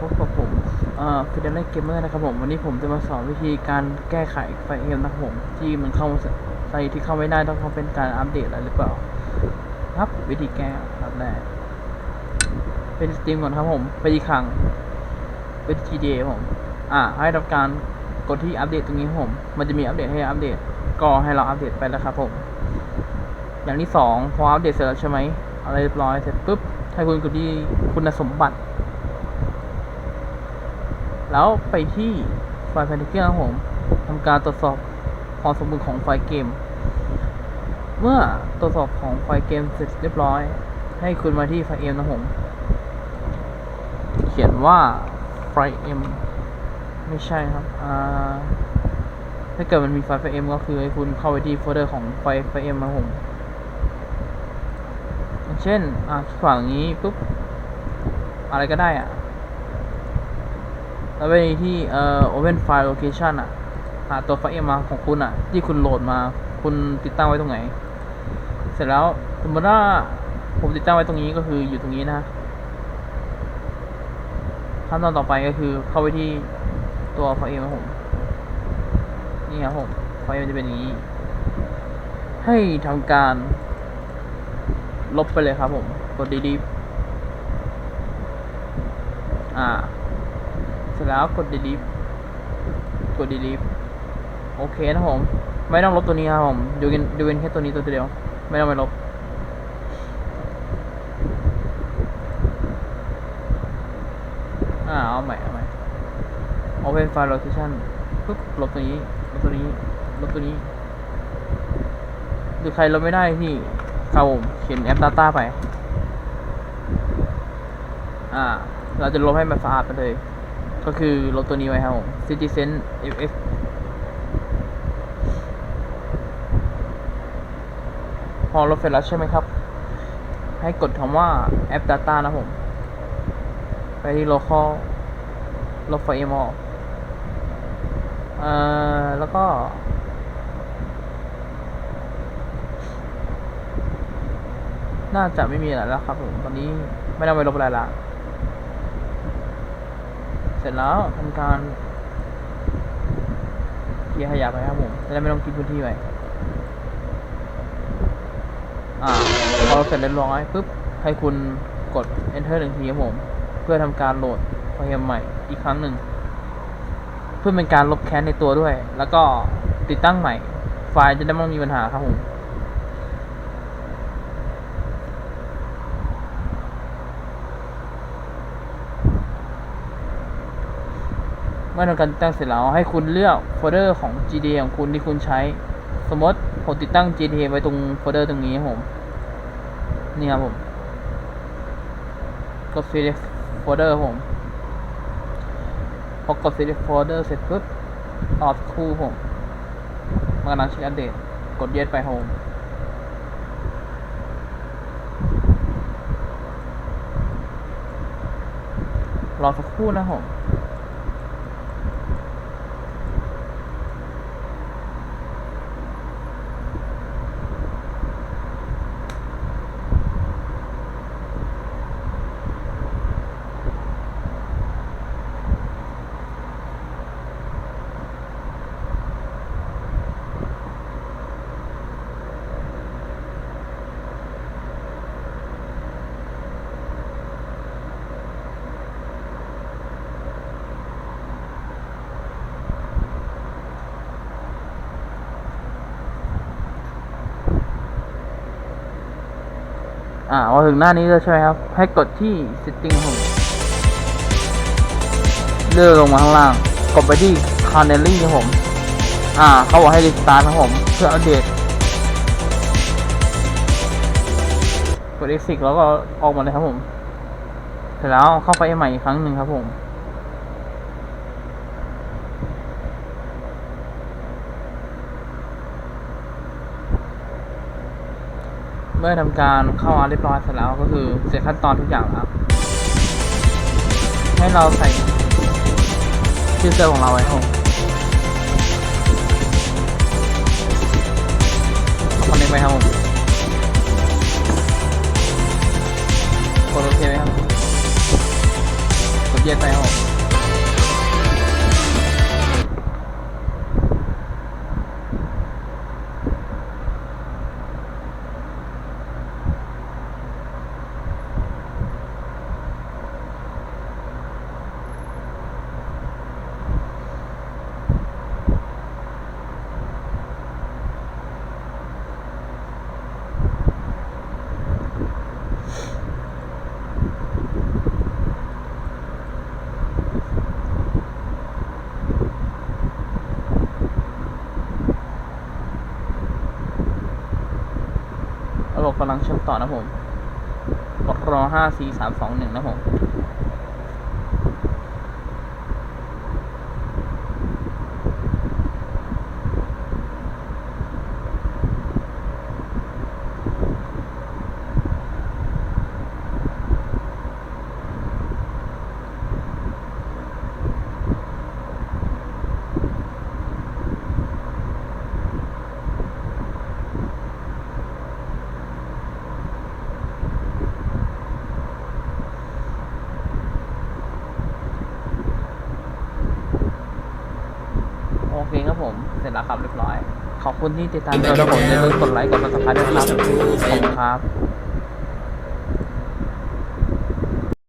พบกับผมเอ่อฟิเดลเกมเมอร์นะครับผม วันนี้ผมจะมาสอนวิธีการแก้ไขไฟเอ็มนะครับผม ที่มันเข้าไฟที่เข้าไม่ได้ต้องเขาเป็นการอัปเดตอะไรหรือเปล่า ครับวิธีแก้ครับแรกเป็นสตรีมก่อนครับผม ไปอีกครั้งเป็น GTA ผม อ่า ให้ทำการกดที่อัปเดตตรงนี้ผม มันจะมีอัปเดตให้อัปเดต ก็ให้เราอัปเดตไปแล้วครับผม อย่างที่สองพออัปเดตเสร็จแล้วใช่ไหมอะไรเรียบร้อยเสร็จปุ๊บให้คุณกดที่คุณสมบัติ แล้วไปที่ไฟล์แพนเทียครับผมทำการตรวจสอบความสมบูรณ์ของไฟล์เกม เมื่อตรวจสอบของไฟล์เกมเสร็จเรียบร้อย ให้คุณมาที่ไฟล์เอ็มนะผม เขียนว่าไฟล์เอ็มไม่ใช่ครับอ่าถ้าเกิดมันมีไฟล์ไฟล์เอ็มก็คือให้คุณเข้าไปที่โฟลเดอร์ของไฟล์ไฟล์เอ็มนะผมเช่น อ่าคลิกขวาอย่งนี้ปุ๊บ อะไรก็ได้อะ แล้วไปที่เอ่อ open file location อะ หาตัวไฟล์เอ็มาของคุณอะ ที่คุณโหลดมา คุณติดตั้งไว้ตรงไหน เสร็จแล้วสมมติว่าผมติดตั้งไว้ตรงนี้ก็คืออยู่ตรงนี้นะขั้นตอนต่อไปก็คือเข้าไปที่ตัวไฟล์เอ็มของผม นี่ครับผมไฟล์มันจะเป็นอย่างนี้ ให้ทำการลบไปเลยครับผม กด delete อ่า เสร็จแล้วกด delete กด delete โอเคนะผม ไม่ต้องลบตัวนี้ครับผม ดูกันดูกันแค่ตัวนี้ตัวเดียว ไม่ต้องไปลบอ่าเอาใหม่เอาใหม่ open file location ปุ๊บลบตัวนี้ลบตัวนี้ลบตัวนี้หรือใครลบไม่ได้ที่เข้าผมเขียนแอป Data ไป อ่า เราจะลบให้มันสะอาดไปเลย ก็คือลบตัวนี้ไว้ครับผม Citizen FF พอลบเสร็จแล้วใช่ไหมครับ ให้กดคำว่า App Data นะผม ไปที่ local ลบไฟล์ m ออกเอ่อ แล้วก็ น่าจะไม่มีอะไรแล้วครับผม ตอนนี้ไม่ต้องไปลบอะไรละ สร็จแล้วทำการเคลียร์ขยะไปครับผมจะได้ไม่ต้องกินพื้นที่ไปอ่าพอเราเสร็จเรียบร้อยปุ๊บให้คุณกด enter หนึ่งทีครับผม เพื่อทำการโหลดโปรแกรมใหม่อีกครั้งหนึ่ง เพื่อเป็นการลบแค้นในตัวด้วย แล้วก็ติดตั้งใหม่ ไฟล์จะได้ไม่มีปัญหาครับผม เมื่อทำการติดตั้งเสร็จแล้วให้คุณเลือกโฟลเดอร์ของ GTA ของคุณที่คุณใช้ สมมติผมติดตั้ง GTA ไว้ตรงโฟลเดอร์ตรงนี้ครับผมนี่ครับผมกด select folder ผมพอกด select folder เสร็จปุ๊บรอสักครู่ผมมันกำลังเช็คอัปเดตกด yes ไป home รอสักครู่นะผม อ่ามาถึงหน้านี้แล้วใช่ไหมครับ ให้กดที่ setting ผมเลื่อนลงมาข้างล่าง กดไปที่ canary ครับผม อ่า เขาบอกให้ restart ครับผม เพื่ออัปเดต กด exit แล้วก็ออกมาเลยครับผม เสร็จแล้วเข้าไปใหม่อีกครั้งหนึ่งครับผม เมื่อทำการเข้ามาเรียบร้อยเสร็จแล้วก็คือเสร็จขั้นตอนทุกอย่างแล้วให้เราใส่ชื่อเซอร์ของเราไว้ครับเอาคอนเนคไปครับผมกดโอเคไหมครับกดเย็นไปครับ กำลังเชื่อมต่อนะผมรอห้าสี่สามสองหนึ่งนะผม เองคครับผม เสร็จแล้วครับเรียบร้อย ขอบคุณที่ติดตามเราครับผมอย่าลืมกดไลค์กดซับสไครต์ด้วยนะครับขอบคุณครับ